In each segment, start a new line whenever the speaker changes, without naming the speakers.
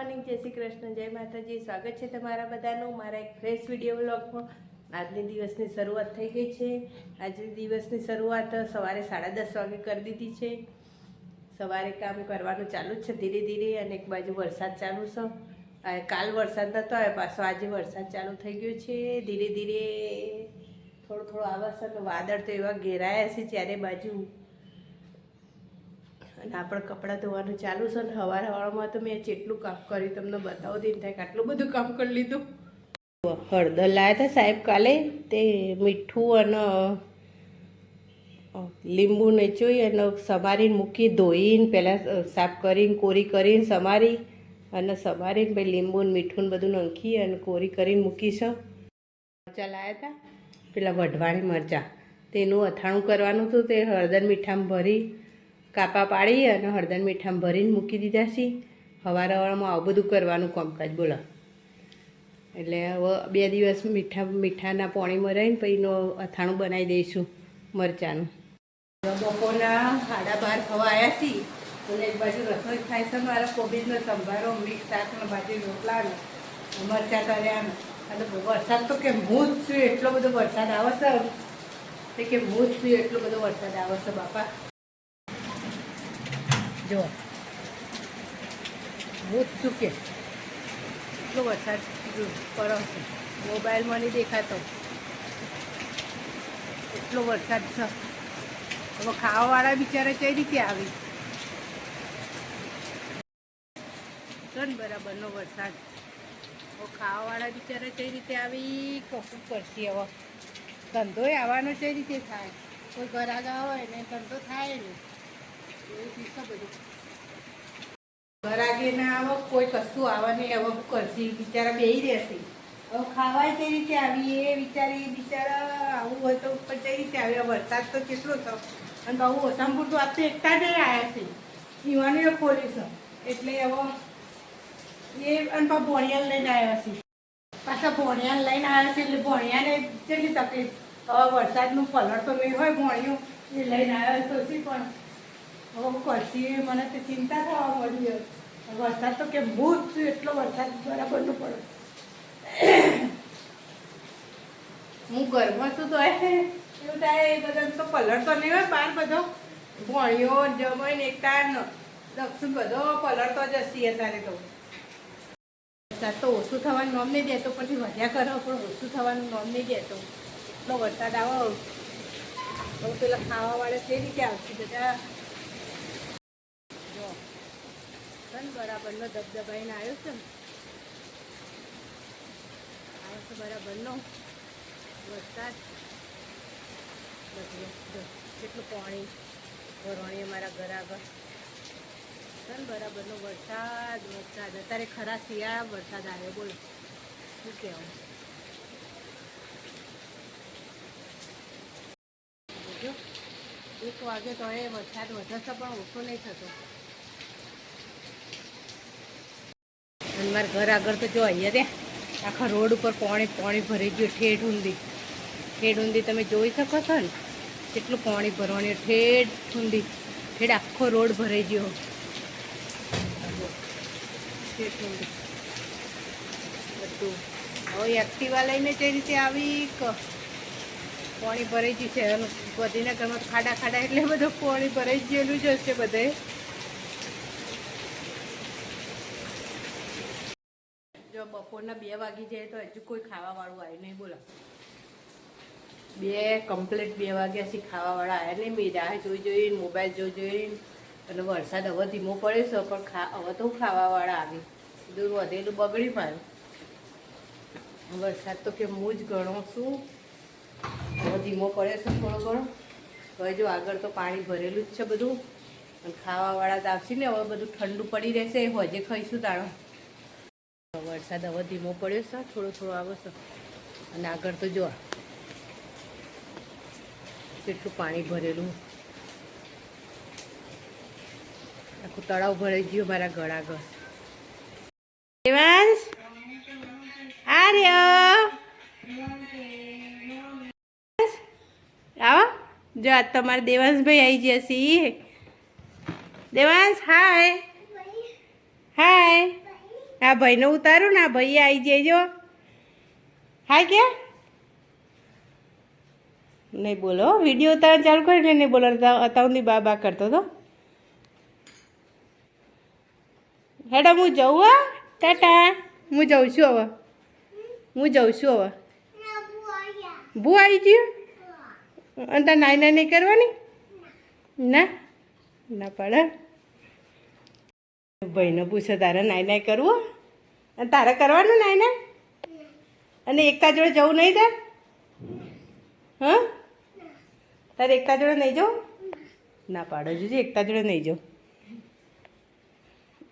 Morning, જય શ્રી કૃષ્ણ, જય માતાજી. સ્વાગત છે તમારા બધાનું મારા એક ફ્રેશ વીડિયો વ્લોગમાં આજની દિવસની શરૂઆત થઈ ગઈ છે. આજની દિવસની શરૂઆત સવારે સાડા દસ વાગે કરી દીધી છે. સવારે કામ કરવાનું ચાલુ જ છે ધીરે ધીરે અને એક બાજુ વરસાદ ચાલુ છે. કાલ વરસાદ નહોતો આવ્યો, પાછો આજે વરસાદ ચાલુ થઈ ગયો છે. ધીરે ધીરે થોડો થોડો આવે છે વાદળ તો એવા ઘેરાયા છે ચારે બાજુ અને આપણે કપડાં ધોવાનું ચાલુ છે ને હવાર હવામાં તો મેં જેટલું કામ કર્યું તમને બતાવતી ને થાય આટલું બધું કામ કરી લીધું. હળદર લાવ્યા હતા સાહેબ કાલે, તે મીઠું અને લીંબુ નીચોઈ અને સમારીને મૂકી ધોઈને પહેલાં સાફ કરીને, કોરી કરીને સમારી અને સમારીને પછી લીંબુ ને મીઠું ને બધું નાખી અને કોરી કરીને મૂકીશ મરચાં લાવ્યા હતા, પેલા વઢવાણી મરચાં. તેનું અથાણું કરવાનું હતું, તે હળદર મીઠામાં ભરી કાપા પાડી અને હળદર મીઠામાં ભરીને મૂકી દીધા છે. હવાર હવારમાં આવું બધું કરવાનું કામકાજ, બોલો. એટલે હવે બે દિવસ મીઠા, મીઠાના પોણીમાં રહીને પછી અથાણું બનાવી દઈશું મરચાંનું. બપોરના સાડા બાર થવા આવ્યા છીએ અને એક બાજુ રસોઈ થાય છે. મારા કોબીજનો સંભારો મિક્સ શાકનો બાજુ રોટલાનો, મરચાં કર્યા અને વરસાદ તો કે હું જ છું, એટલો બધો વરસાદ આવે છે. કે હું જ છું, એટલો બધો વરસાદ આવે છે બાપા. જો. જ ચૂકે. એટલો વરસાદ પડો છે. મોબાઈલમાં નહીં દેખાતો. એટલો વરસાદ છે. હવે ખાવાવાળા બિચારા કઈ રીતે આવી? છે બરાબરનો વરસાદ. હવે ખાવાવાળા બિચારા કઈ રીતે આવી કશું કરશે હવે. ધંધોય આવવાનો કઈ રીતે થાય? કોઈ ગરાગા હોય ને ધંધો થાય ને ગરાગે ના આવો કોઈ હવે વરસાદ તો કેટલો એટલે હવે એ ભોણિયાલ લઈને આવ્યા છે. પાછા ભોણિયાલ લઈને આવ્યા છે એટલે ભોણિયાને કેટલી તકલીફ? હવે વરસાદનું પલળ તો નહીં હોય, ભોણિયું એ લઈને આવ્યા તો પણ હું મને તે ચિંતા થવા મળી વરસાદ તો કે ભૂત છું, એટલો વરસાદ બરાબર બરાબરનો પડે. હું ઘરમાં છું તો એવું થાય, એ બધા તો કલર તો નહીં હોય બહાર બધો. ભણ્યો જમાઈ ને એકતા દક્ષિણ બધો કલર જ હશે અત્યારે તો. વરસાદ તો ઓછું થવાનું નોમ નહીં દેતો પછી વધ્યા કરો, પણ ઓછું થવાનું નોમ નહીં દેતો. એટલો વરસાદ આવો. પેલા ખાવાવાળા તે રીતે આવશે બધા જો છે ને બરાબરનો દબદબાઈને આવ્યો છે આવ્યો છે બરાબરનો. વરસાદ. કેટલું પાણી ભરવાણી અમારા ઘર આગળ. છે બરાબરનો વરસાદ વરસાદ. અત્યારે ખરા શિયાળા, વરસાદ આવ્યો, બોલો. શું કહેવું? એક વાગે તો એ વરસાદ વધે છે પણ ઓછો નહીં થતો. અને મારા ઘર આગળ તો જો અહીંયા ત્યાં આખા રોડ ઉપર પાણી પાણી ભરાઈ ગયું, ઠેઠ ઊંધી. ઠેઠ ઊંધી તમે જોઈ શકો છો ને, કેટલું પાણી ભરવાનું, ઠેઠ ઊંધી. ઠેઠ આખો રોડ ભરાઈ ગયો. બધું. હવે એક્ટિવા લઈને જે રીતે આવી પાણી ભરાઈ ગયું છે. બધીના ઘરમાં ખાડા ખાડા એટલે બધું પાણી ભરાઈ ગયેલું જ હશે બધે જો બપોરના બે વાગી જાય તો હજુ કોઈ ખાવાવાળું આવ્યું નહીં, બોલો. બે કમ્પ્લીટ બે વાગ્યા થી ખાવાવાળા આવ્યા નહીં, મેં રાહ જોઈ જોઈને મોબાઈલ જોઈ જોઈને અને વરસાદ હવે ધીમો પડે છે, પણ હવે તો ખાવાવાળા આવી. દૂર વધેલું બગડી મારું વરસાદ તો કે હું જ ગણો છું. હવે ધીમો પડે છે થોડો ઘણો. હવે જો આગળ તો પાણી ભરેલું જ છે બધું. અને ખાવાવાળા તો આવશે ને, હવે બધું ઠંડુ પડી રહેશે હોજે ખાઈશું તાણો વરસાદ હવે ધીમો પડ્યો છે થોડો થોડો આવે છે. અને આગળ તો જો કેટલું પાણી ભરેલું. આખું તળાવ ભરાઈ ગયું મારા ઘર આગળ. દેવાંશ? આર્યો? આવો. જો આજ તમારા દેવાંશભાઈ આવી જશે દેવાંશ હાય. હાય. આ ભાઈને ઉતારું ને આ ભાઈ આવી જજો હા કે? નહીં બોલો વીડિયો ઉતાર ચાલુ કરી એટલે નહીં બોલો અતાઉની બા બા કરતો હતો. હેડા, હું જઉં હો. ટાટા. હું જઉં છું હવે. હું જઉં છું હવે. ભૂ આવી ગયું? અને તાર નાઈ નહીં કરવાની? ના? ના પડે. ભાઈને પૂછો તારે નાઈ નાઈ કરવું અને તારે કરવાનું નાઈ નાઈ અને એકા જોડે જવું નહીં તાર? હ? તારે એકા જોડે નહીં જવું? ના પાડો જોજે એકતા જોડે નહીં જવું.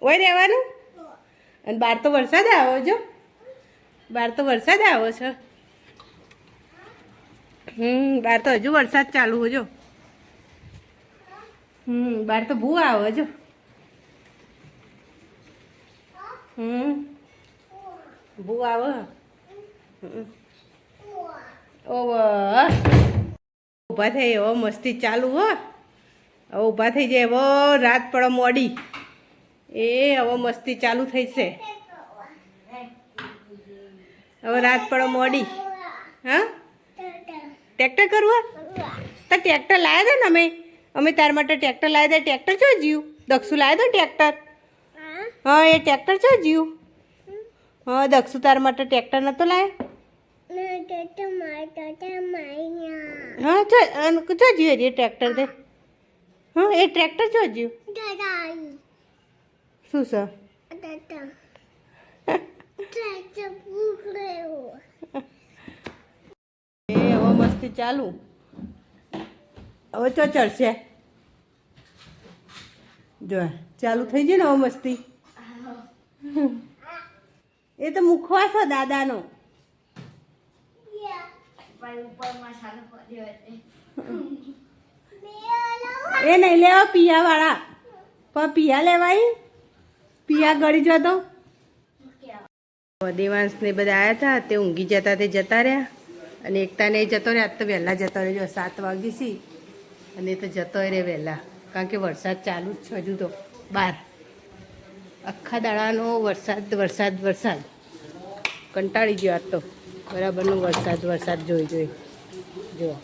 ઓય રહેવાનું? અને બહાર તો વરસાદ આવ્યો જો બહાર તો વરસાદ આવ્યો છે. હમ બહાર તો હજુ વરસાદ ચાલુ હોજો હમ બહાર તો ભૂ આવે જો હમ. ભૂ આવે. હમ. ઓવ. ઊભા થઈ એવો મસ્તી ચાલુ હો. હવે ઊભા થઈ જાય એવો રાત પડો મોડી. એ હવે મસ્તી ચાલુ થઈ છે હવે રાત પડો મોડી. હા? ટ્રેક્ટર કરવું તો ટ્રેક્ટર લાવ્યા હતા ને અમે. અમે તાર માટે ટ્રેક્ટર લાવ્યા હતા ટ્રેક્ટર ચો જીવ. દક્ષુ લાવ્યો હતો ટ્રેક્ટર. હા, એ ટ્રેક્ટર છે જીવ હા દક્ષુ તાર માટે ટ્રેક્ટર નતો લાયા? હા અન- ચો જીવ એ ટ્રેક્ટર તે. હા, એ ટ્રેક્ટર ચો જીવ શું છે? હવે મસ્તી ચાલુ. હવે ચો ચડશે. જો, ચાલુ થઈ જાય ને હવે મસ્તી. એ તો મુખવાસ હો દાદાનો. એ નહીં લેવા પિયા વાળા પણ પિયા લેવાય? પિયા ગળી જતો દેવાંશને બધા આવ્યા હતા તે ઊંઘી જતા તે જતા રહ્યા. અને એકતાને એ જતો રહ્યા આજ તો વહેલા જતો રહ્યો સાત વાગી સી. અને એ તો જતો રહે વહેલા. કારણ કે વરસાદ ચાલુ જ છે હજુ તો બાર. આખા દાડાનો વરસાદ વરસાદ વરસાદ. કંટાળી ગયો આજ તો. બરાબરનો વરસાદ વરસાદ જોઈ જોઈ. જો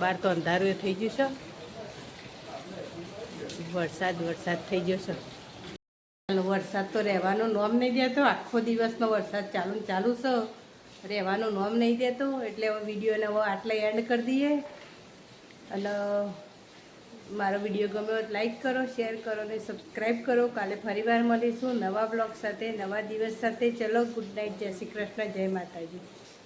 બહાર તો અંધારું થઈ ગયું છે. વરસાદ વરસાદ થઈ ગયો છે. વરસાદ તો રહેવાનો નોમ નહીં દેતો. આખો દિવસનો વરસાદ ચાલુ ચાલુ છે. રહેવાનો નોમ નહીં દેતો. એટલે હવે વિડીયોને હવે આટલે એન્ડ કરી દઈએ. અને મારો વીડિયો ગમ્યો લાઈક કરો, શેર કરો અને સબસ્ક્રાઈબ કરો. કાલે ફરીવાર મળીશું નવા બ્લોગ સાથે, નવા દિવસ સાથે. ચલો, ગુડ નાઇટ. જય શ્રી કૃષ્ણ, જય માતાજી.